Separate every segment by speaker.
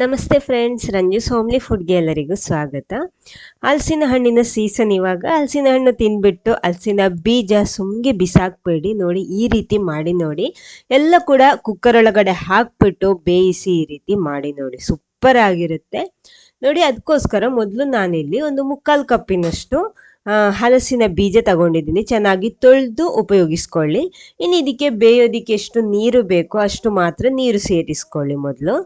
Speaker 1: ನಮಸ್ತೆ friends Ranju homely ಫುಡ್ಗೆ ಎಲ್ಲರಿಗೂ ಸ್ವಾಗತ. ಹಲಸಿನ ಹಣ್ಣಿನ ಸೀಸನ್ ಇವಾಗ. ಹಲಸಿನ ಹಣ್ಣು ತಿನ್ಬಿಟ್ಟು ಹಲಸಿನ ಬೀಜ ಸುಮ್ಗೆ ಬಿಸಾಕ್ಬೇಡಿ. ನೋಡಿ, ಈ ರೀತಿ ಮಾಡಿ ನೋಡಿ. ಎಲ್ಲ ಕೂಡ ಕುಕ್ಕರ್ ಒಳಗಡೆ ಹಾಕ್ಬಿಟ್ಟು ಬೇಯಿಸಿ ಈ ರೀತಿ ಮಾಡಿ ನೋಡಿ. ಸೂಪರ್ ಆಗಿರುತ್ತೆ. ನೋಡಿ ಅದಕ್ಕೋಸ್ಕರ ಮೊದಲು ನಾನಿಲ್ಲಿ ಒಂದು ಮುಕ್ಕಾಲು ಕಪ್ಪಿನಷ್ಟು ಹಲಸಿನ ಬೀಜ ತಗೊಂಡಿದ್ದೀನಿ. ಚೆನ್ನಾಗಿ ತೊಳೆದು ಉಪಯೋಗಿಸ್ಕೊಳ್ಳಿ. ಇನ್ನು ಇದಕ್ಕೆ ಬೇಯೋದಕ್ಕೆ ಎಷ್ಟು ನೀರು ಬೇಕೋ ಅಷ್ಟು ಮಾತ್ರ ನೀರು ಸೇರಿಸ್ಕೊಳ್ಳಿ ಮೊದಲು.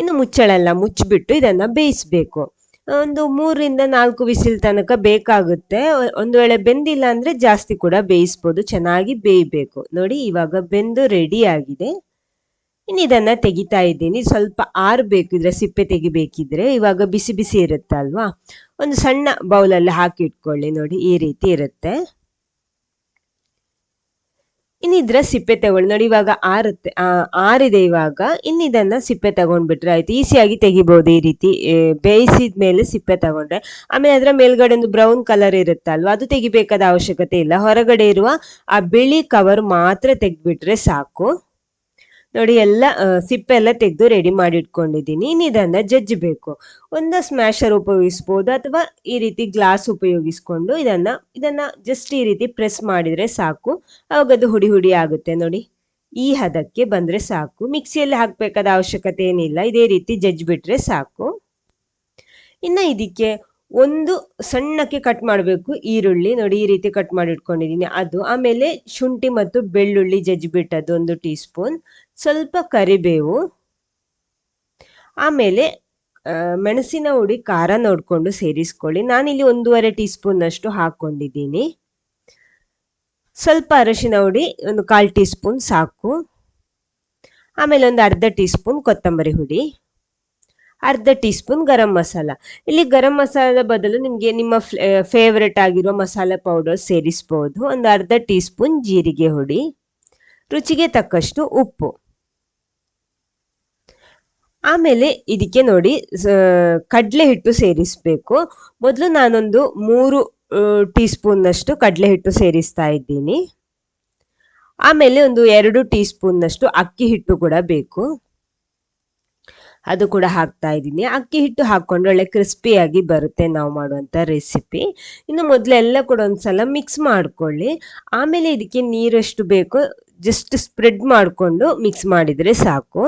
Speaker 1: ಇನ್ನು ಮುಚ್ಚಳಲ್ಲ, ಮುಚ್ಚಿಬಿಟ್ಟು ಇದನ್ನು ಬೇಯಿಸಬೇಕು. ಒಂದು ಮೂರರಿಂದ ನಾಲ್ಕು ವಿಸಿಲ್ ತನಕ ಬೇಕಾಗುತ್ತೆ. ಒಂದು ವೇಳೆ ಬೆಂದಿಲ್ಲ ಅಂದರೆ ಜಾಸ್ತಿ ಕೂಡ ಬೇಯಿಸ್ಬೋದು, ಚೆನ್ನಾಗಿ ಬೇಯಬೇಕು. ನೋಡಿ, ಇವಾಗ ಬೆಂದು ರೆಡಿ ಆಗಿದೆ. ಇನ್ನು ಇದನ್ನು ತೆಗಿತಾ ಇದ್ದೀನಿ. ಸ್ವಲ್ಪ ಆರಬೇಕು, ಇದ್ರೆ ಸಿಪ್ಪೆ ತೆಗಿಬೇಕಿದ್ರೆ. ಇವಾಗ ಬಿಸಿ ಬಿಸಿ ಇರುತ್ತಲ್ವಾ? ಒಂದು ಸಣ್ಣ ಬೌಲಲ್ಲಿ ಹಾಕಿ ಇಟ್ಕೊಳ್ಳಿ ನೋಡಿ, ಈ ರೀತಿ ಇರುತ್ತೆ. ಇನ್ನು ಇದ್ರ ಸಿಪ್ಪೆ ತಗೊಳ್ಳಿ. ನೋಡಿ, ಇವಾಗ ಆರುತ್ತೆ ಆರಿದೆ ಇವಾಗ. ಇನ್ನಿದನ್ನ ಸಿಪ್ಪೆ ತಗೊಂಡ್ಬಿಟ್ರೆ ಆಯ್ತು. ಈಸಿಯಾಗಿ ತೆಗಿಬಹುದು ಈ ರೀತಿ. ಬೇಯಿಸಿದ ಮೇಲೆ ಸಿಪ್ಪೆ ತಗೊಂಡ್ರೆ. ಆಮೇಲೆ ಅದರ ಮೇಲ್ಗಡೆ ಒಂದು ಬ್ರೌನ್ ಕಲರ್ ಇರುತ್ತಲ್ವ, ಅದು ತೆಗಿಬೇಕಾದ ಅವಶ್ಯಕತೆ ಇಲ್ಲ. ಹೊರಗಡೆ ಇರುವ ಆ ಬಿಳಿ ಕವರ್ ಮಾತ್ರ ತೆಗ್ದ್ಬಿಟ್ರೆ ಸಾಕು. ನೋಡಿ ಎಲ್ಲ ಸಿಪ್ಪೆ ಎಲ್ಲ ತೆಗೆದು ರೆಡಿ ಮಾಡಿ ಇಟ್ಕೊಂಡಿದ್ದೀನಿ. ಇನ್ನು ಇದನ್ನ ಜಜ್ಜಬೇಕು ಒಂದು ಸ್ಮ್ಯಾಶರ್ ಉಪಯೋಗಿಸ್ಬೋದು ಅಥವಾ ಈ ರೀತಿ ಗ್ಲಾಸ್ ಉಪಯೋಗಿಸ್ಕೊಂಡು ಇದನ್ನ ಇದನ್ನ ಜಸ್ಟ್ ಈ ರೀತಿ ಪ್ರೆಸ್ ಮಾಡಿದ್ರೆ ಸಾಕು. ಅವಾಗ ಅದು ಹುಡಿ ಹುಡಿ ಆಗುತ್ತೆ ನೋಡಿ. ಈ ಹದಕ್ಕೆ ಬಂದ್ರೆ ಸಾಕು. ಮಿಕ್ಸಿಯಲ್ಲಿ ಹಾಕ್ಬೇಕಾದ ಅವಶ್ಯಕತೆ ಏನಿಲ್ಲ. ಇದೇ ರೀತಿ ಜಜ್ಜಿಬಿಟ್ರೆ ಸಾಕು. ಇನ್ನ ಇದಕ್ಕೆ ಒಂದು ಸಣ್ಣಕ್ಕೆ ಕಟ್ ಮಾಡಬೇಕು. ಈರುಳ್ಳಿ ನೋಡಿ ಈ ರೀತಿ ಕಟ್ ಮಾಡಿ ಇಟ್ಕೊಂಡಿದ್ದೀನಿ. ಅದು ಆಮೇಲೆ ಶುಂಠಿ ಮತ್ತು ಬೆಳ್ಳುಳ್ಳಿ ಜಜ್ಜಿಬಿಟ್ಟದ್ದು ಒಂದು ಟೀ ಸ್ಪೂನ್ ಸ್ವಲ್ಪ ಕರಿಬೇವು, ಆಮೇಲೆ ಮೆಣಸಿನ ಹುಡಿ, ಖಾರ ನೋಡಿಕೊಂಡು ಸೇರಿಸ್ಕೊಳ್ಳಿ. ನಾನಿಲ್ಲಿ ಒಂದೂವರೆ ಟೀ ಸ್ಪೂನ್ ಅಷ್ಟು ಹಾಕೊಂಡಿದ್ದೀನಿ ಸ್ವಲ್ಪ ಅರಶಿನ ಹುಡಿ, ಒಂದು ಕಾಲು ಟೀ ಸ್ಪೂನ್ ಸಾಕು. ಆಮೇಲೆ ಒಂದು ಅರ್ಧ ಟೀ ಸ್ಪೂನ್ ಕೊತ್ತಂಬರಿ ಹುಡಿ, ಅರ್ಧ ಟೀ ಸ್ಪೂನ್ ಗರಂ ಮಸಾಲ. ಇಲ್ಲಿ ಗರಂ ಮಸಾಲದ ಬದಲು ನಿಮಗೆ ನಿಮ್ಮ ಫೇವ್ರೆಟ್ ಆಗಿರೋ ಮಸಾಲೆ ಪೌಡರ್ ಸೇರಿಸ್ಬೋದು. ಒಂದು ಅರ್ಧ ಟೀ ಸ್ಪೂನ್ ಜೀರಿಗೆ ಹುಡಿ, ರುಚಿಗೆ ತಕ್ಕಷ್ಟು ಉಪ್ಪು. ಆಮೇಲೆ ಇದಕ್ಕೆ ನೋಡಿ ಕಡಲೆ ಹಿಟ್ಟು ಸೇರಿಸಬೇಕು. ಮೊದಲು ನಾನೊಂದು ಮೂರು ಟೀ ಸ್ಪೂನ್ನಷ್ಟು ಕಡಲೆ ಹಿಟ್ಟು ಸೇರಿಸ್ತಾ ಇದ್ದೀನಿ. ಆಮೇಲೆ ಒಂದು ಎರಡು ಟೀ ಸ್ಪೂನ್ನಷ್ಟು ಅಕ್ಕಿ ಹಿಟ್ಟು ಕೂಡ ಬೇಕು. ಅದು ಕೂಡ ಹಾಕ್ತಾ ಇದ್ದೀನಿ. ಅಕ್ಕಿ ಹಿಟ್ಟು ಹಾಕ್ಕೊಂಡು ಒಳ್ಳೆ ಕ್ರಿಸ್ಪಿಯಾಗಿ ಬರುತ್ತೆ ನಾವು ಮಾಡುವಂಥ ರೆಸಿಪಿ. ಇನ್ನು ಮೊದಲೆಲ್ಲ ಕೂಡ ಒಂದ್ಸಲ ಮಿಕ್ಸ್ ಮಾಡ್ಕೊಳ್ಳಿ. ಆಮೇಲೆ ಇದಕ್ಕೆ ನೀರೆಷ್ಟು ಬೇಕೋ, ಜಸ್ಟ್ ಸ್ಪ್ರೆಡ್ ಮಾಡಿಕೊಂಡು ಮಿಕ್ಸ್ ಮಾಡಿದರೆ ಸಾಕು.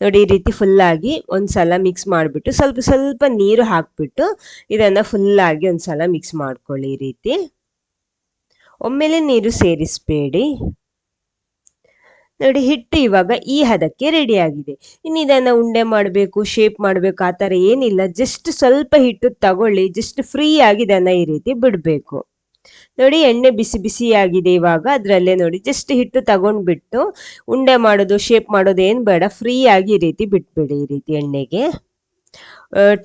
Speaker 1: ನೋಡಿ, ಈ ರೀತಿ ಫುಲ್ಲಾಗಿ ಒಂದ್ಸಲ ಮಿಕ್ಸ್ ಮಾಡಿಬಿಟ್ಟು ಸ್ವಲ್ಪ ಸ್ವಲ್ಪ ನೀರು ಹಾಕ್ಬಿಟ್ಟು ಇದನ್ನು ಫುಲ್ಲಾಗಿ ಒಂದ್ಸಲ ಮಿಕ್ಸ್ ಮಾಡ್ಕೊಳ್ಳಿ ಈ ರೀತಿ. ಒಮ್ಮೆಲೆ ನೀರು ಸೇರಿಸಬೇಡಿ. ನೋಡಿ, ಹಿಟ್ಟು ಇವಾಗ ಈ ಹದಕ್ಕೆ ರೆಡಿಯಾಗಿದೆ ಇನ್ನು ಇದನ್ನ ಉಂಡೆ ಮಾಡಬೇಕು ಶೇಪ್ ಮಾಡಬೇಕು, ಆ ಥರ ಏನಿಲ್ಲ. ಜಸ್ಟ್ ಸ್ವಲ್ಪ ಹಿಟ್ಟು ತಗೊಳ್ಳಿ ಜಸ್ಟ್ ಫ್ರೀ ಆಗಿ ಇದನ್ನ ಈ ರೀತಿ ಬಿಡಬೇಕು. ನೋಡಿ ಎಣ್ಣೆ ಬಿಸಿ ಬಿಸಿಯಾಗಿದೆ ಇವಾಗ. ಅದರಲ್ಲೇ ನೋಡಿ ಜಸ್ಟ್ ಹಿಟ್ಟು ತಗೊಂಡ್ಬಿಟ್ಟು ಉಂಡೆ ಮಾಡೋದು ಶೇಪ್ ಮಾಡೋದು ಏನು ಬೇಡ ಫ್ರೀ ಆಗಿ ಈ ರೀತಿ ಬಿಟ್ಬಿಡಿ ಈ ರೀತಿ ಎಣ್ಣೆಗೆ.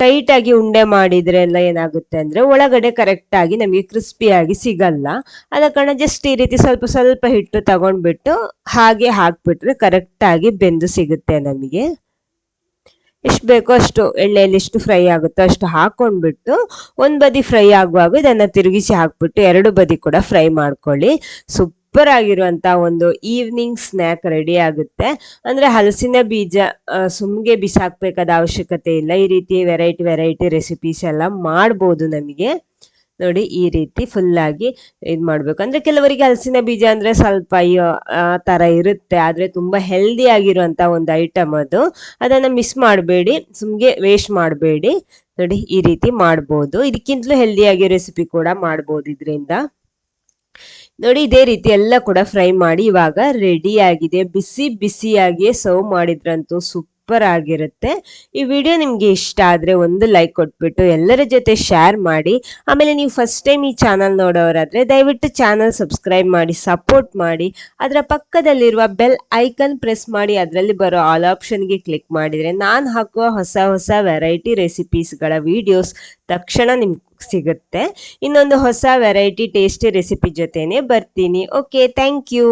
Speaker 1: ಟೈಟಾಗಿ ಉಂಡೆ ಮಾಡಿದ್ರೆ ಎಲ್ಲ ಏನಾಗುತ್ತೆ ಅಂದ್ರೆ ಒಳಗಡೆ ಕರೆಕ್ಟಾಗಿ ನಮಗೆ ಕ್ರಿಸ್ಪಿಯಾಗಿ ಸಿಗಲ್ಲ. ಆದ ಕಾರಣ ಜಸ್ಟ್ ಈ ರೀತಿ ಸ್ವಲ್ಪ ಸ್ವಲ್ಪ ಹಿಟ್ಟು ತಗೊಂಡ್ಬಿಟ್ಟು ಹಾಗೆ ಹಾಕ್ಬಿಟ್ರೆ ಕರೆಕ್ಟಾಗಿ ಬೆಂದು ಸಿಗುತ್ತೆ ನಮಗೆ. ಎಷ್ಟು ಬೇಕೋ ಅಷ್ಟು ಎಣ್ಣೆಯಲ್ಲಿ ಎಷ್ಟು ಫ್ರೈ ಆಗುತ್ತೋ ಅಷ್ಟು ಹಾಕೊಂಡ್ಬಿಟ್ಟು ಒಂದು ಬದಿ ಫ್ರೈ ಆಗುವಾಗ ಇದನ್ನು ತಿರುಗಿಸಿ ಹಾಕ್ಬಿಟ್ಟು ಎರಡು ಬದಿ ಕೂಡ ಫ್ರೈ ಮಾಡ್ಕೊಳ್ಳಿ. ಸೂಪರ್ ಆಗಿರುವಂಥ ಒಂದು ಈವ್ನಿಂಗ್ ಸ್ನ್ಯಾಕ್ ರೆಡಿ ಆಗುತ್ತೆ. ಅಂದ್ರೆ ಹಲಸಿನ ಬೀಜ ಸುಮ್ಗೆ ಬಿಸಾಕ್ಬೇಕಾದ ಅವಶ್ಯಕತೆ ಇಲ್ಲ. ಈ ರೀತಿ ವೆರೈಟಿ ವೆರೈಟಿ ರೆಸಿಪೀಸ್ ಎಲ್ಲ ಮಾಡ್ಬೋದು ನಮಗೆ. ನೋಡಿ ಈ ರೀತಿ ಫುಲ್ ಆಗಿ ಇದು ಮಾಡ್ಬೇಕು. ಅಂದ್ರೆ ಕೆಲವರಿಗೆ ಹಲಸಿನ ಬೀಜ ಅಂದ್ರೆ ಸ್ವಲ್ಪ ಅಯ್ಯೋ ಆ ತರ ಇರುತ್ತೆ. ಆದ್ರೆ ತುಂಬಾ ಹೆಲ್ದಿ ಆಗಿರುವಂತ ಒಂದು ಐಟಮ್ ಅದು. ಅದನ್ನ ಮಿಸ್ ಮಾಡಬೇಡಿ. ಸುಮ್ಗೆ ವೇಸ್ಟ್ ಮಾಡಬೇಡಿ. ನೋಡಿ ಈ ರೀತಿ ಮಾಡ್ಬೋದು. ಇದಕ್ಕಿಂತಲೂ ಹೆಲ್ದಿ ಆಗಿ ರೆಸಿಪಿ ಕೂಡ ಮಾಡ್ಬೋದು ಇದರಿಂದ. ನೋಡಿ ಇದೇ ರೀತಿ ಎಲ್ಲ ಕೂಡ ಫ್ರೈ ಮಾಡಿ ಇವಾಗ ರೆಡಿ ಆಗಿದೆ. ಬಿಸಿ, ಬಿಸಿಯಾಗಿಯೇ ಸರ್ವ್ ಮಾಡಿದ್ರಂತೂ ಸೂಪರ್ ಆಗಿರುತ್ತೆ. ಈ ವಿಡಿಯೋ ನಿಮಗೆ ಇಷ್ಟ ಆದರೆ ಒಂದು ಲೈಕ್ ಕೊಟ್ಬಿಟ್ಟು ಎಲ್ಲರ ಜೊತೆ ಶೇರ್ ಮಾಡಿ. ಆಮೇಲೆ ನೀವು ಫಸ್ಟ್ ಟೈಮ್ ಈ ಚಾನಲ್ ನೋಡೋರಾದರೆ ದಯವಿಟ್ಟು ಚಾನಲ್ ಸಬ್ಸ್ಕ್ರೈಬ್ ಮಾಡಿ ಸಪೋರ್ಟ್ ಮಾಡಿ. ಅದರ ಪಕ್ಕದಲ್ಲಿರುವ ಬೆಲ್ ಐಕನ್ ಪ್ರೆಸ್ ಮಾಡಿ. ಅದರಲ್ಲಿ ಬರೋ ಆಲ್ ಆಪ್ಷನ್ಗೆ ಕ್ಲಿಕ್ ಮಾಡಿದರೆ ನಾನು ಹಾಕುವ ಹೊಸ ಹೊಸ ವೆರೈಟಿ ರೆಸಿಪೀಸ್ಗಳ ವಿಡಿಯೋಸ್ ತಕ್ಷಣ ನಿಮ್ಗೆ ಸಿಗುತ್ತೆ. ಇನ್ನೊಂದು ಹೊಸ ವೆರೈಟಿ ಟೇಸ್ಟಿ ರೆಸಿಪಿ ಜೊತೆನೆ ಬರ್ತೀನಿ. Okay thank you